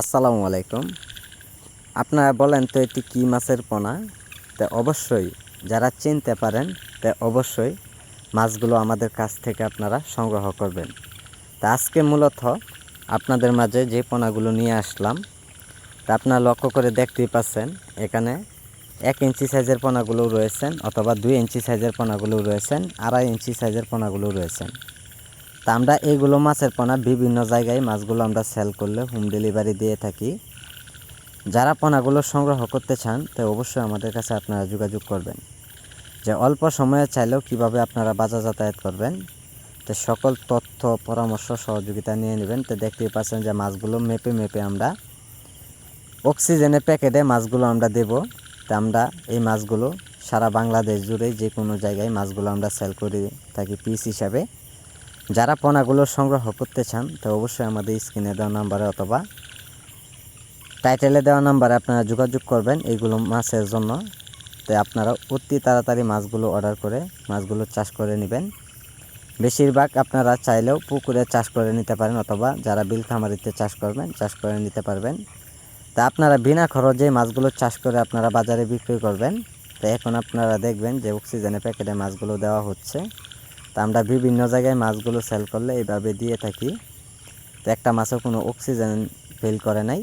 আসসালামু আলাইকুম। আপনারা বলেন তো এটি কী মাছের পোনা? তা অবশ্যই যারা চিনতে পারেন, তা অবশ্যই মাছগুলো আমাদের কাছ থেকে আপনারা সংগ্রহ করবেন। তা আজকে মূলত আপনাদের মাঝে যে পোনাগুলো নিয়ে আসলাম, তা আপনারা লক্ষ্য করে দেখতেই পাচ্ছেন, এখানে এক ইঞ্চি সাইজের পোনাগুলো রয়েছেন অথবা দুই ইঞ্চি সাইজের পোনাগুলো রয়েছেন, আড়াই ইঞ্চি সাইজের পোনাগুলো রয়েছেন। তা আমরা এইগুলো মাছের পোনা বিভিন্ন জায়গায় মাছগুলো আমরা সেল করলে হোম ডেলিভারি দিয়ে থাকি। যারা পোনাগুলো সংগ্রহ করতে চান, তো অবশ্যই আমাদের কাছে আপনারা যোগাযোগ করবেন। যে অল্প সময়ে চাইলেও কীভাবে আপনারা বাজার যাতায়াত করবেন, তো সকল তথ্য, পরামর্শ, সহযোগিতা নিয়ে নেবেন। তো দেখতেই পাচ্ছেন যে মাছগুলো মেপে মেপে আমরা অক্সিজেনের প্যাকেটে মাছগুলো আমরা দেব। তা আমরা এই মাছগুলো সারা বাংলাদেশ জুড়ে যে কোনো জায়গায় মাছগুলো আমরা সেল করে থাকি পিস হিসাবে। যারা পোনাগুলো সংগ্রহ করতে চান, তো অবশ্যই আমাদের স্ক্রিনে দেওয়া নাম্বারে অথবা টাইটেলে দেওয়া নাম্বারে আপনারা যোগাযোগ করবেন এইগুলো মাছের জন্য। তো আপনারা অতি তাড়াতাড়ি মাছগুলো অর্ডার করে, মাছগুলো চাষ করে নেবেন। বেশিরভাগ আপনারা চাইলেও পুকুরে চাষ করে নিতে পারেন অথবা যারা বিল খামারিতে চাষ করবেন, চাষ করে নিতে পারবেন। তা আপনারা বিনা খরচে মাছগুলো চাষ করে আপনারা বাজারে বিক্রি করবেন। তো এখন আপনারা দেখবেন যে অক্সিজেনের প্যাকেটে মাছগুলো দেওয়া হচ্ছে। তা আমরা বিভিন্ন জায়গায় মাছগুলো সেল করলে এইভাবে দিয়ে থাকি। তো একটা মাছও কোনো অক্সিজেন ফিল করে নাই।